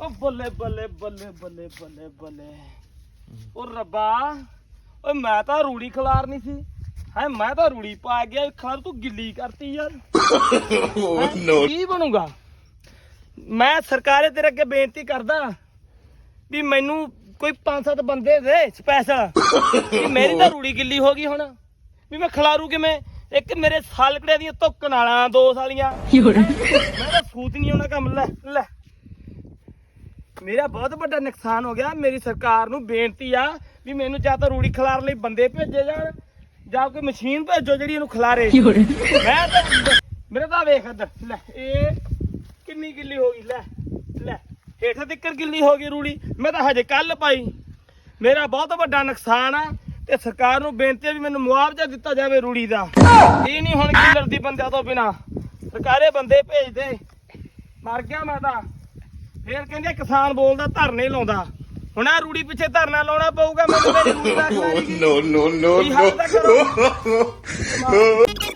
ਓ ਬੱਲੇ ਬੱਲੇ ਬੱਲੇ ਬੱਲੇ ਬੱਲੇ ਬੱਲੇ। ਓ ਰੱਬਾ ਓਏ ਮੈਂ ਤਾਂ ਰੂੜੀ ਖਲਾਰਨੀ ਸੀ। ਹੈ ਮੈਂ ਤਾਂ ਰੂੜੀ ਪਾ ਗਿਆ ਖਲਾਰ ਤੂੰ ਗਿੱਲੀ ਕਰਤੀ ਯਾਰ। ਨੋ ਕੀ ਬਣੂਗਾ? ਮੈਂ ਸਰਕਾਰੇ ਤੇਰੇ ਅੱਗੇ ਬੇਨਤੀ ਕਰਦਾ ਵੀ ਮੈਨੂੰ ਕੋਈ ਪੰਜ ਸੱਤ ਬੰਦੇ ਦੇ ਸਪੈਸ਼ਲ ਵੀ ਮੇਰੀ ਤਾਂ ਰੂੜੀ ਗਿੱਲੀ ਹੋ ਗਈ ਹੁਣ। ਵੀ ਮੈਂ ਖਲਾਰੂ ਕਿਵੇਂ? ਇੱਕ ਮੇਰੇ ਸਾਲਕੜੇ ਦੀਆਂ ਧੁੱਕ ਨਾਲਾਂ ਦੋ ਸਾਲੀਆਂ। ਮੈਂ ਤਾਂ ਸੂਤ ਨਹੀਂ ਆਉਣਾ ਕੰਮ ਲੈ ਲੈ। ਮੇਰਾ ਬਹੁਤ ਵੱਡਾ ਨੁਕਸਾਨ ਹੋ ਗਿਆ। ਮੇਰੀ ਸਰਕਾਰ ਨੂੰ ਬੇਨਤੀ ਆ ਵੀ ਮੈਨੂੰ ਜਾਂ ਤਾਂ ਰੂੜੀ ਖਲਾਰ ਲਈ ਬੰਦੇ ਭੇਜੇ ਜਾਣ ਜਾਂ ਕੋਈ ਮਸ਼ੀਨ ਭੇਜੋ ਜਿਹੜੀ ਇਹਨੂੰ ਖਲਾਰੇ। ਮੈਂ ਤਾਂ ਮੇਰੇ ਤਾਂ ਵੇਖ ਲੈ ਇਹ ਕਿੰਨੀ ਗਿੱਲੀ ਹੋ ਗਈ ਲੈ ਲੈ ਹੇਠਾਂ ਤੱਕ ਗਿੱਲੀ ਹੋ ਗਈ ਰੂੜੀ। ਮੈਂ ਤਾਂ ਹਜੇ ਕੱਲ ਪਾਈ। ਮੇਰਾ ਬਹੁਤ ਵੱਡਾ ਨੁਕਸਾਨ ਆ ਤੇ ਸਰਕਾਰ ਨੂੰ ਬੇਨਤੀ ਆ ਵੀ ਮੈਨੂੰ ਮੁਆਵਜ਼ਾ ਦਿੱਤਾ ਜਾਵੇ ਰੂੜੀ ਦਾ। ਇਹ ਨਹੀਂ ਹੁਣ ਕਿਲਰ ਦੀ ਬੰਦਿਆਂ ਤੋਂ ਬਿਨਾ। ਸਰਕਾਰੇ ਬੰਦੇ ਭੇਜ ਦੇ। ਮਰ ਗਿਆ ਮੈਂ ਤਾਂ। ਫੇਰ ਕਹਿੰਦੇ ਕਿਸਾਨ ਬੋਲਦਾ ਧਰਨੇ ਲਾਉਂਦਾ। ਹੁਣ ਆ ਰੂੜੀ ਪਿੱਛੇ ਧਰਨਾ ਲਾਉਣਾ ਪਊਗਾ ਮੈਨੂੰ ਮੇਰੀ ਰੂੜੀ ਦਾ ਹਾਲ ਤਾਂ ਕਰੋ। no.